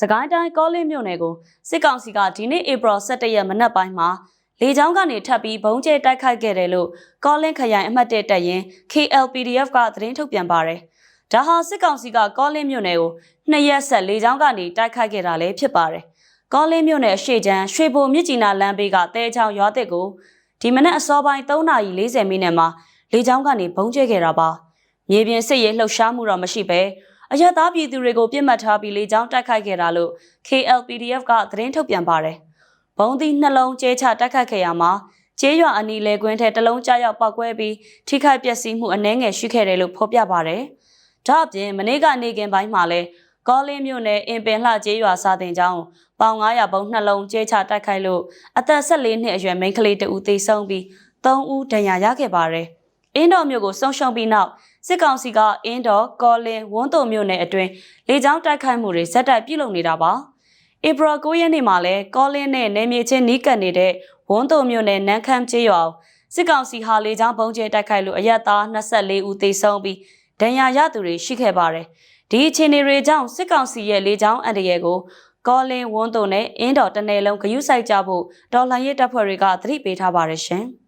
စကိုင်းတိုင်းကောလင်းမြို့နယ်ကိုစစ်ကောင်စီကဒီနေ့ဧပြီ17ရက်မနက်ပိုင်းမှာလေကြောင်းကနေထပ်ပြီးဘုံကျဲတိုက်ခိုက်ခဲ့တယ်လို့ကောလင်းခရိုင်အမှတ်1တပ်ရင်း KLPDF ကသတင်းထုတ်ပြန်ပါတယ်။ဒါဟာစစ်ကောင်စီကကောလင်းမြို့နယ်ကိုနှစ်ရက်ဆက်လေကြောင်းကနေတိုက်ခိုက်ခဲ့တာလည်းဖြစ်ပါတယ်။ကောလင်းမြို့နယ်အရှိချမ်းရွှေဘိုမြစ်ကြီးနားလမ်းဘေးကတဲချောင်းရွာတစ်ကိုဒီမနက်အစောပိုင်း3:40မိနစ်မှာလေကြောင်းကနေဘုံကျဲခဲ့တာပါ။မြေပြင်စစ်ရေးလှုပ်ရှားမှုတော့မရှိဘဲ အရသားပြည်သူတွေကိုပြစ်မှတ်ထားပြီးလေကြောင်းတိုက်ခိုက်ခဲ့တာလို့ KLPDF ကသတင်းထုတ်ပြန်ပါတယ်။ဘုံသီးနှလုံးကျဲချတိုက်ခိုက်ခဲ့ရမှာကျေးရွာအနီလေကွင်းထဲတလုံးကြားရောက်ပောက်ကွဲပြီးထိခိုက်ပျက်စီးမှုအနည်းငယ်ရှိခဲ့တယ်လို့ဖော်ပြပါတယ်။ဒါ့အပြင်မနေ့ကနေကင်ပိုင်းမှာလဲကောလင်းမြို့နယ်အင်ပင်လှကျေးရွာစာတင်ကျောင်းပေါင်900ဘုံနှလုံးကျဲချတိုက်ခိုက်လို့အသက်14နှစ်အရွယ်မိန်းကလေးတဦးသေဆုံးပြီး3ဦးဒဏ်ရာရခဲ့ပါတယ်။ အင်းတော်မြို့ကိုဆုံးရှုံးပြီးနောက်စစ်ကောင်စီကအင်းတော်ကောလင်းဝန်းတုံမြို့နယ်အတွင်းလေကြောင်းတိုက်ခိုက်မှုတွေဇက်တိုက်ပြုလုပ်နေတာပါ။ဧပြီ9ရက်နေ့မှာလဲကောလင်းနဲ့နယ်မြေချင်းနီးကပ်နေတဲ့ဝန်းတုံမြို့နယ်နန်းခမ်းကျေးရွာစစ်ကောင်စီဟာလေကြောင်းပုံကျဲတိုက်ခိုက်လို့အရက်သား24ဦးသေဆုံးပြီးဒဏ်ရာရသူတွေရှိခဲ့ပါတယ်။ဒီအခြေအနေတွေကြောင့်စစ်ကောင်စီရဲ့လေကြောင်းအန္တရာယ်ကိုကောလင်းဝန်းတုံနဲ့အင်းတော်တနယ်လုံးဂယုစိုက်ကြဖို့ဒေါ်လာရဲတပ်ဖွဲ့တွေကသတိပေးထားပါတယ်ရှင်။